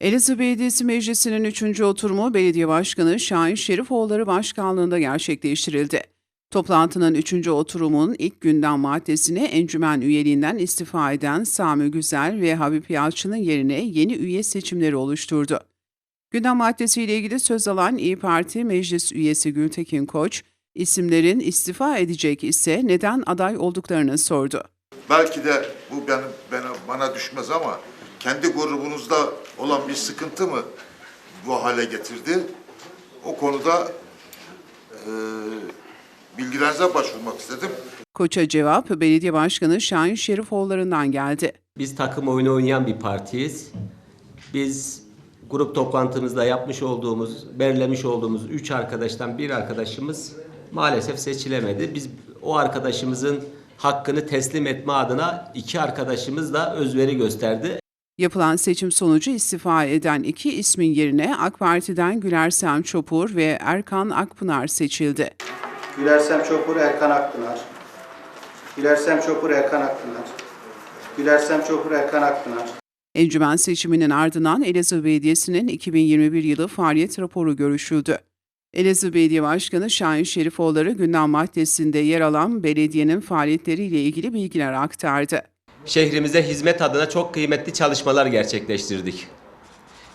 Elazığ Belediyesi Meclisi'nin 3. oturumu Belediye Başkanı Şahin Şerifoğulları Başkanlığında gerçekleştirildi. Toplantının 3. oturumun ilk gündem maddesini encümen üyeliğinden istifa eden Sami Güzel ve Habib Yalçın'ın yerine yeni üye seçimleri oluşturdu. Gündem maddesiyle ilgili söz alan İyi Parti Meclis üyesi Gültekin Koç, isimlerin istifa edecek ise neden aday olduklarını sordu. Belki de bu benim, bana düşmez ama kendi grubunuzda olan bir sıkıntı mı bu hale getirdi? O konuda e, bilgilerinize başvurmak istedim. Koç'a cevap Belediye Başkanı Şahin Şerifoğulları'ndan geldi. Biz takım oyunu oynayan bir partiyiz. Biz grup toplantımızda yapmış olduğumuz, belirlemiş olduğumuz üç arkadaştan bir arkadaşımız maalesef seçilemedi. Biz o arkadaşımızın hakkını teslim etme adına iki arkadaşımız da özveri gösterdi. Yapılan seçim sonucu istifa eden iki ismin yerine AK Parti'den Gülersem Çopur ve Erkan Akpınar seçildi. Gülersem Çopur Erkan Akpınar. Gülersem Çopur Erkan Akpınar. Gülersem Çopur Erkan Akpınar. Encümen seçiminin ardından Elazığ Belediyesi'nin 2021 yılı faaliyet raporu görüşüldü. Elazığ Belediye Başkanı Şahin Şerifoğulları gündem maddesinde yer alan belediyenin faaliyetleriyle ilgili bilgiler aktardı. Şehrimize hizmet adına çok kıymetli çalışmalar gerçekleştirdik.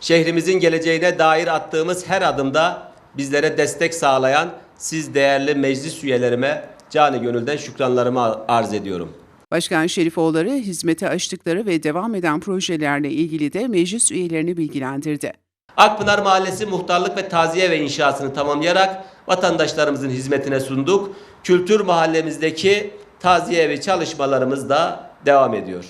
Şehrimizin geleceğine dair attığımız her adımda bizlere destek sağlayan siz değerli meclis üyelerime canı gönülden şükranlarımı arz ediyorum. Başkan Şerifoğulları hizmete açtıkları ve devam eden projelerle ilgili de meclis üyelerini bilgilendirdi. Akpınar Mahallesi muhtarlık ve taziye ve inşasını tamamlayarak vatandaşlarımızın hizmetine sunduk. Kültür mahallemizdeki taziye ve çalışmalarımız da devam ediyor.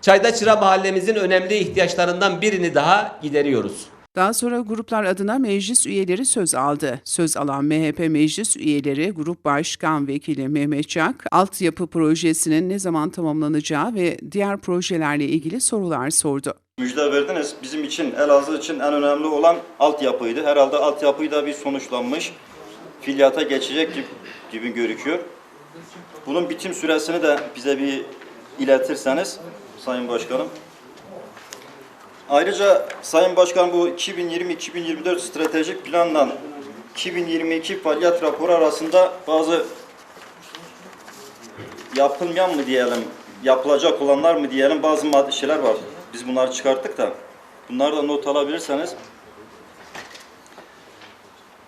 Çaydaçıra mahallemizin önemli ihtiyaçlarından birini daha gideriyoruz. Daha sonra gruplar adına meclis üyeleri söz aldı. Söz alan MHP meclis üyeleri Grup Başkan Vekili Mehmet Çak, altyapı projesinin ne zaman tamamlanacağı ve diğer projelerle ilgili sorular sordu. Müjde verdiniz. Bizim için, Elazığ için en önemli olan altyapıydı. Herhalde altyapıyı da bir sonuçlanmış. Fiiliyata geçecek gibi, gibi gözüküyor. Bunun bitim süresini de bize bir iletirseniz Sayın Başkanım. Ayrıca Sayın Başkan bu 2020-2024 stratejik planla 2022 faaliyet raporu arasında bazı yapılmayan mı diyelim, yapılacak olanlar mı diyelim bazı madde şeyler var. Biz bunları çıkarttık da bunları da not alabilirseniz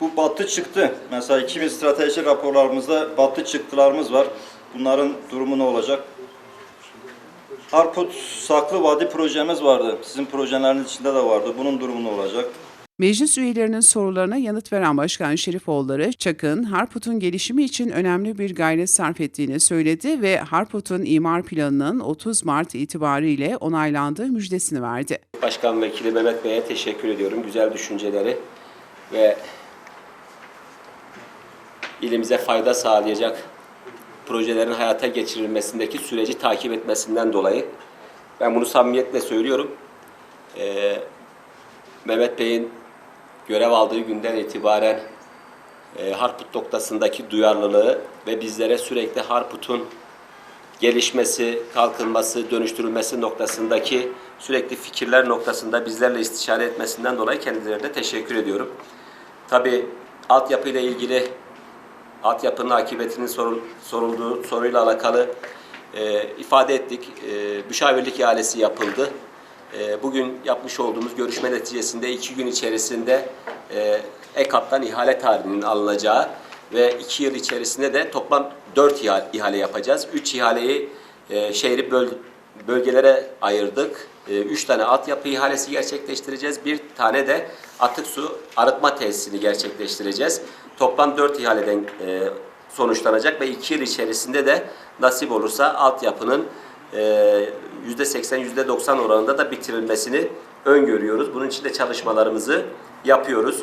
bu battı çıktı. Mesela 2000 strateji raporlarımızda battı çıktılarımız var. Bunların durumu ne olacak? Harput Saklı Vadi projemiz vardı. Sizin projeleriniz içinde de vardı. Bunun durumu ne olacak? Meclis üyelerinin sorularına yanıt veren Başkan Şerifoğulları, Çak'ın Harput'un gelişimi için önemli bir gayret sarf ettiğini söyledi ve Harput'un imar planının 30 Mart itibariyle onaylandığı müjdesini verdi. Başkan Vekili Mehmet Bey'e teşekkür ediyorum. Güzel düşünceleri ve ilimize fayda sağlayacak projelerin hayata geçirilmesindeki süreci takip etmesinden dolayı ben bunu samimiyetle söylüyorum. Ee, Mehmet Bey'in görev aldığı günden itibaren e, Harput noktasındaki duyarlılığı ve bizlere sürekli Harput'un gelişmesi, kalkınması, dönüştürülmesi noktasındaki sürekli fikirler noktasında bizlerle istişare etmesinden dolayı kendilerine teşekkür ediyorum. Tabii altyapıyla ilgili altyapının akıbetinin sorul, sorulduğu soruyla alakalı e, ifade ettik. E, müşavirlik ihalesi yapıldı. E, bugün yapmış olduğumuz görüşme neticesinde iki gün içerisinde e, EKAP'tan ihale tarihinin alınacağı ve iki yıl içerisinde de toplam dört ihale, ihale yapacağız. Üç ihaleyi e, şehri böl, bölgelere ayırdık. E, üç tane altyapı ihalesi gerçekleştireceğiz. Bir tane de atık su arıtma tesisini gerçekleştireceğiz. Toplam dört ihaleden e, sonuçlanacak ve iki yıl içerisinde de nasip olursa altyapının e, yüzde seksen, yüzde doksan oranında da bitirilmesini öngörüyoruz. Bunun için de çalışmalarımızı yapıyoruz.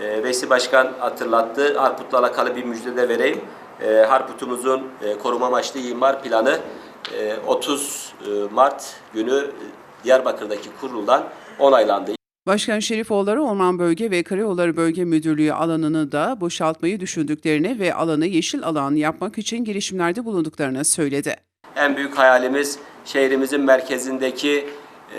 E, Veysi Başkan hatırlattı. Harput'la alakalı bir müjde de vereyim. E, Harput'umuzun e, koruma amaçlı imar planı 30 e, Mart günü e, Diyarbakır'daki kuruldan onaylandı. Başkan Şerifoğulları Orman Bölge ve Karayolları Bölge Müdürlüğü alanını da boşaltmayı düşündüklerini ve alanı yeşil alan yapmak için girişimlerde bulunduklarını söyledi. En büyük hayalimiz şehrimizin merkezindeki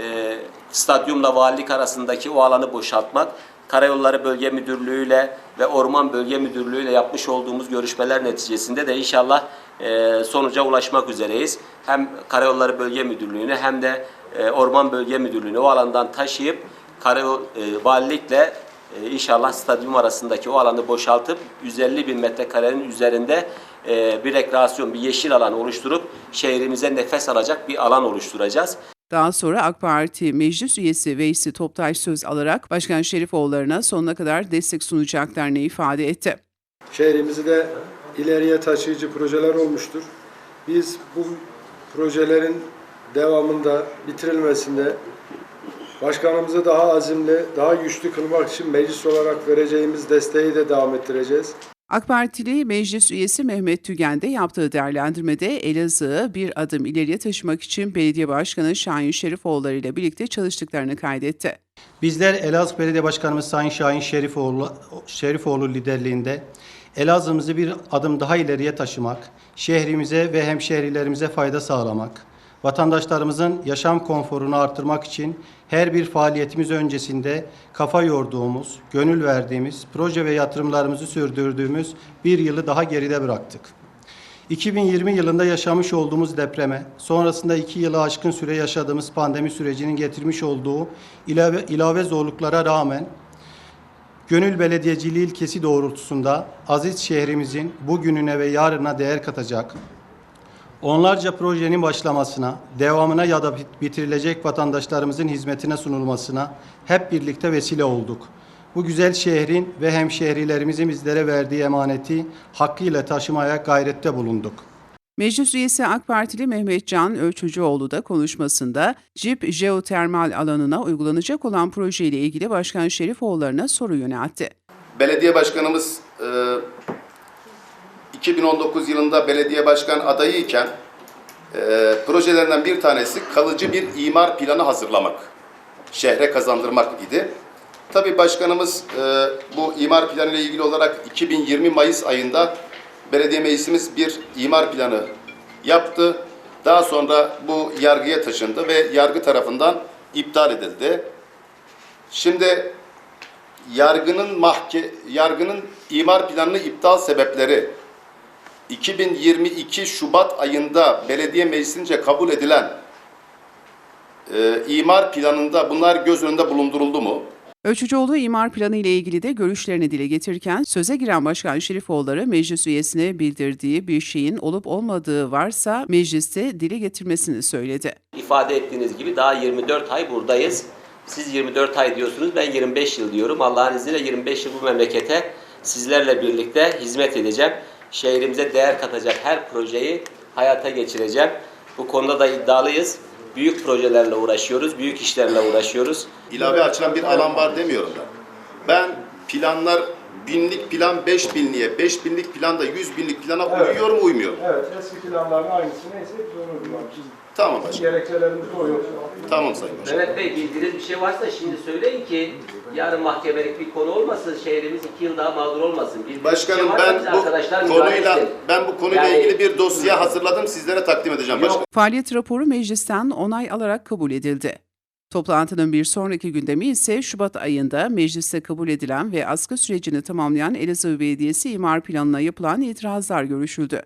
e, stadyumla valilik arasındaki o alanı boşaltmak, Karayolları Bölge Müdürlüğü'yle ve Orman Bölge Müdürlüğü'yle yapmış olduğumuz görüşmeler neticesinde de inşallah e, sonuca ulaşmak üzereyiz. Hem Karayolları Bölge Müdürlüğü'ne hem de e, Orman Bölge Müdürlüğü'ne o alandan taşıyıp karayol e, valilikle e, inşallah stadyum arasındaki o alanı boşaltıp 150 bin metrekarenin üzerinde bir rekreasyon, bir yeşil alan oluşturup şehrimize nefes alacak bir alan oluşturacağız. Daha sonra AK Parti meclis üyesi Veysi Toptaş söz alarak Başkan Şerifoğulları'na sonuna kadar destek sunacaklarını ifade etti. Şehrimizi de ileriye taşıyıcı projeler olmuştur. Biz bu projelerin devamında, bitirilmesinde başkanımızı daha azimli, daha güçlü kılmak için meclis olarak vereceğimiz desteği de devam ettireceğiz. AK Partili meclis üyesi Mehmet Tügen de yaptığı değerlendirmede Elazığ'ı bir adım ileriye taşımak için belediye başkanı Şahin Şerifoğulları ile birlikte çalıştıklarını kaydetti. Bizler Elazığ Belediye Başkanımız Sayın Şahin Şerifoğlu, Şerifoğlu liderliğinde Elazığ'ımızı bir adım daha ileriye taşımak, şehrimize ve hemşehrilerimize fayda sağlamak, vatandaşlarımızın yaşam konforunu artırmak için her bir faaliyetimiz öncesinde kafa yorduğumuz, gönül verdiğimiz, proje ve yatırımlarımızı sürdürdüğümüz bir yılı daha geride bıraktık. 2020 yılında yaşamış olduğumuz depreme, sonrasında iki yılı aşkın süre yaşadığımız pandemi sürecinin getirmiş olduğu ilave, ilave zorluklara rağmen Gönül Belediyeciliği ilkesi doğrultusunda aziz şehrimizin bugününe ve yarına değer katacak, onlarca projenin başlamasına, devamına ya da bit- bitirilecek vatandaşlarımızın hizmetine sunulmasına hep birlikte vesile olduk. Bu güzel şehrin ve hemşehrilerimizin bizlere verdiği emaneti hakkıyla taşımaya gayrette bulunduk. Meclis üyesi AK Partili Mehmet Can Ölçücüoğlu da konuşmasında CİP jeotermal alanına uygulanacak olan projeyle ilgili Başkan Şerifoğulları'na soru yöneltti. Belediye başkanımız e, 2019 yılında belediye başkan adayıyken e, projelerinden bir tanesi kalıcı bir imar planı hazırlamak, şehre kazandırmak idi. Tabii başkanımız e, bu imar planı ile ilgili olarak 2020 Mayıs ayında belediye meclisimiz bir imar planı yaptı. Daha sonra bu yargıya taşındı ve yargı tarafından iptal edildi. Şimdi yargının mahke yargının imar planını iptal sebepleri 2022 Şubat ayında belediye meclisince kabul edilen e, imar planında bunlar göz önünde bulunduruldu mu? Ölçücüoğlu imar planı ile ilgili de görüşlerini dile getirirken söze giren Başkan Şerifoğulları meclis üyesine bildirdiği bir şeyin olup olmadığı varsa mecliste dile getirmesini söyledi. İfade ettiğiniz gibi daha 24 ay buradayız. Siz 24 ay diyorsunuz, ben 25 yıl diyorum. Allah'ın izniyle 25 yıl bu memlekete sizlerle birlikte hizmet edeceğim. Şehrimize değer katacak her projeyi hayata geçireceğim. Bu konuda da iddialıyız. Büyük projelerle uğraşıyoruz, büyük işlerle uğraşıyoruz. ilave açılan bir alan var demiyorum ben. Ben planlar binlik plan 5 binliğe, 5 binlik plan da 100 binlik plana uyuyor mu uymuyor mu? Evet, eski planların aynısı neyse uygulamışız. Tamam başkanım. Gerekçelerimiz o yok. Tamam sayın başkanım. Mehmet Bey bildiğiniz bir şey varsa şimdi söyleyin ki yarın mahkemelik bir konu olmasın, şehrimiz iki yıl daha mağdur olmasın. Bildiğiniz Başkanım bir şey varsa ben bu arkadaşlar müdahale konuyla etsin. ben bu konuyla Yani- ilgili bir dosya hazırladım sizlere takdim edeceğim başkanım. Faaliyet raporu meclisten onay alarak kabul edildi. Toplantının bir sonraki gündemi ise Şubat ayında mecliste kabul edilen ve askı sürecini tamamlayan Elazığ Belediyesi imar planına yapılan itirazlar görüşüldü.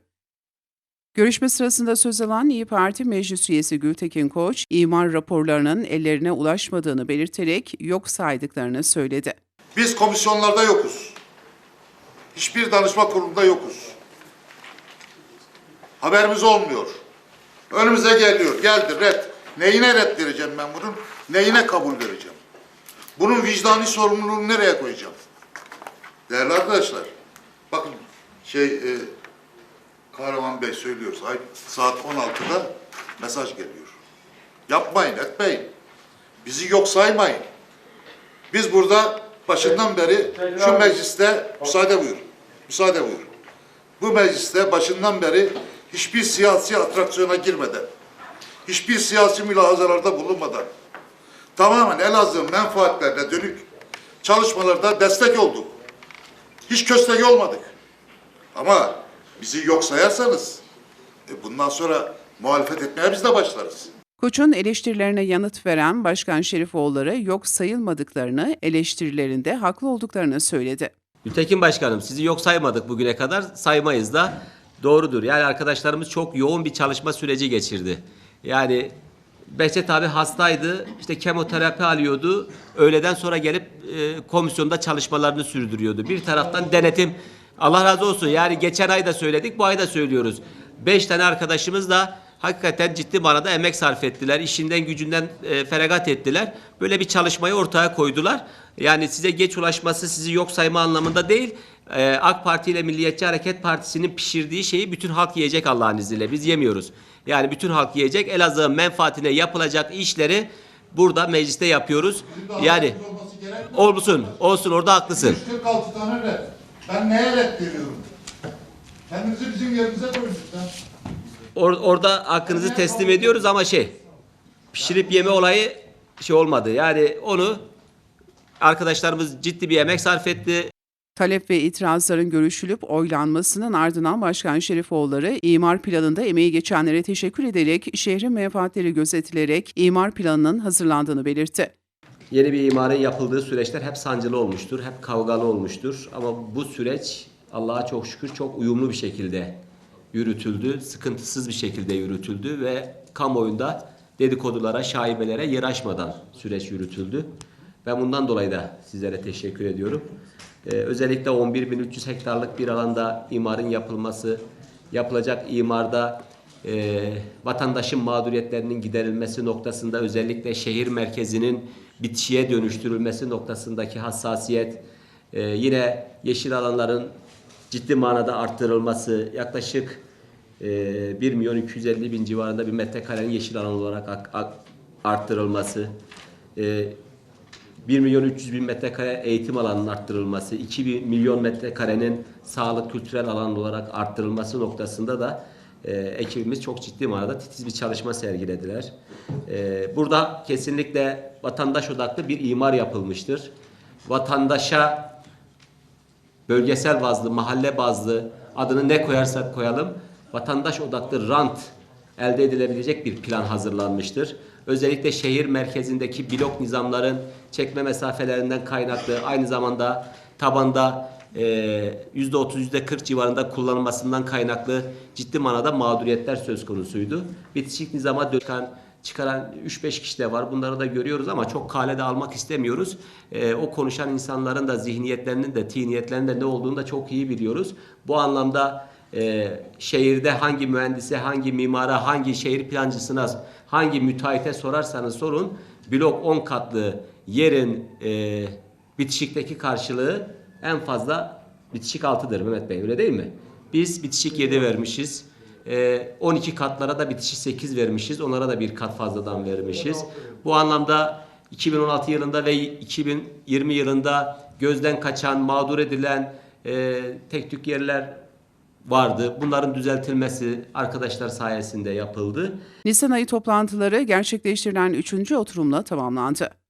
Görüşme sırasında söz alan İyi Parti Meclis Üyesi Gültekin Koç, imar raporlarının ellerine ulaşmadığını belirterek yok saydıklarını söyledi. Biz komisyonlarda yokuz. Hiçbir danışma kurulunda yokuz. Haberimiz olmuyor. Önümüze geliyor. Geldi red. Neyine red vereceğim ben bunun? Neyine kabul vereceğim? Bunun vicdani sorumluluğunu nereye koyacağım? Değerli arkadaşlar, bakın şey e, Kahraman Bey söylüyor. Ay, saat 16'da mesaj geliyor. Yapmayın, etmeyin. Bizi yok saymayın. Biz burada başından beri şu mecliste müsaade buyur. Müsaade buyur. Bu mecliste başından beri hiçbir siyasi atraksiyona girmeden, hiçbir siyasi mülahazalarda bulunmadan tamamen Elazığ menfaatlerine dönük çalışmalarda destek olduk. Hiç köstek olmadık. Ama bizi yok sayarsanız e, bundan sonra muhalefet etmeye biz de başlarız. Koç'un eleştirilerine yanıt veren Başkan Şerifoğulları yok sayılmadıklarını, eleştirilerinde haklı olduklarını söyledi. Gültekin Başkanım sizi yok saymadık bugüne kadar saymayız da doğrudur. Yani arkadaşlarımız çok yoğun bir çalışma süreci geçirdi. Yani Behçet abi hastaydı işte kemoterapi alıyordu. Öğleden sonra gelip e, komisyonda çalışmalarını sürdürüyordu. Bir taraftan denetim Allah razı olsun yani geçen ay da söyledik bu ay da söylüyoruz. Beş tane arkadaşımız da hakikaten ciddi manada emek sarf ettiler. İşinden gücünden e, feragat ettiler. Böyle bir çalışmayı ortaya koydular. Yani size geç ulaşması sizi yok sayma anlamında değil. e, AK Parti ile Milliyetçi Hareket Partisi'nin pişirdiği şeyi bütün halk yiyecek Allah'ın izniyle. Biz yemiyoruz. Yani bütün halk yiyecek. Elazığ'ın menfaatine yapılacak işleri burada mecliste yapıyoruz. Yani olsun, olsun orada haklısın. 146 tane red. Ben neye red veriyorum? Kendinizi bizim yerimize koyun lütfen. Or- orada hakkınızı teslim ediyoruz ama şey pişirip yeme olayı şey olmadı. Yani onu arkadaşlarımız ciddi bir emek sarf etti. Talep ve itirazların görüşülüp oylanmasının ardından Başkan Şerifoğulları imar planında emeği geçenlere teşekkür ederek şehrin menfaatleri gözetilerek imar planının hazırlandığını belirtti. Yeni bir imarın yapıldığı süreçler hep sancılı olmuştur, hep kavgalı olmuştur. Ama bu süreç Allah'a çok şükür çok uyumlu bir şekilde yürütüldü, sıkıntısız bir şekilde yürütüldü ve kamuoyunda dedikodulara, şaibelere yer açmadan süreç yürütüldü. Ben bundan dolayı da sizlere teşekkür ediyorum. Ee, özellikle 11.300 hektarlık bir alanda imarın yapılması, yapılacak imarda e, vatandaşın mağduriyetlerinin giderilmesi noktasında özellikle şehir merkezinin bitişiye dönüştürülmesi noktasındaki hassasiyet, e, yine yeşil alanların ciddi manada arttırılması, yaklaşık e, 1 milyon 250 bin civarında bir metrekarenin yeşil alan olarak ak- ak- arttırılması, e, 1 milyon 300 bin metrekare eğitim alanının arttırılması, 2 bi- milyon metrekarenin sağlık kültürel alan olarak arttırılması noktasında da e, ekibimiz çok ciddi manada titiz bir çalışma sergilediler. E, burada kesinlikle vatandaş odaklı bir imar yapılmıştır. Vatandaşa bölgesel bazlı, mahalle bazlı adını ne koyarsak koyalım vatandaş odaklı rant elde edilebilecek bir plan hazırlanmıştır. Özellikle şehir merkezindeki blok nizamların çekme mesafelerinden kaynaklı aynı zamanda tabanda eee, %30 %40 civarında kullanılmasından kaynaklı ciddi manada mağduriyetler söz konusuydu. Bitişik nizama döken çıkaran 3-5 kişi de var. Bunları da görüyoruz ama çok kalede almak istemiyoruz. Ee, o konuşan insanların da zihniyetlerinin de tiniyetlerinin de ne olduğunu da çok iyi biliyoruz. Bu anlamda e, şehirde hangi mühendise, hangi mimara, hangi şehir plancısına, hangi müteahhite sorarsanız sorun blok 10 katlı yerin e, bitişikteki karşılığı en fazla bitişik 6'dır Mehmet Bey öyle değil mi? Biz bitişik 7 vermişiz. Ee, 12 katlara da bitişik 8 vermişiz. Onlara da bir kat fazladan vermişiz. Bu anlamda 2016 yılında ve 2020 yılında gözden kaçan, mağdur edilen e, tek tük yerler vardı. Bunların düzeltilmesi arkadaşlar sayesinde yapıldı. Nisan ayı toplantıları gerçekleştirilen 3. oturumla tamamlandı.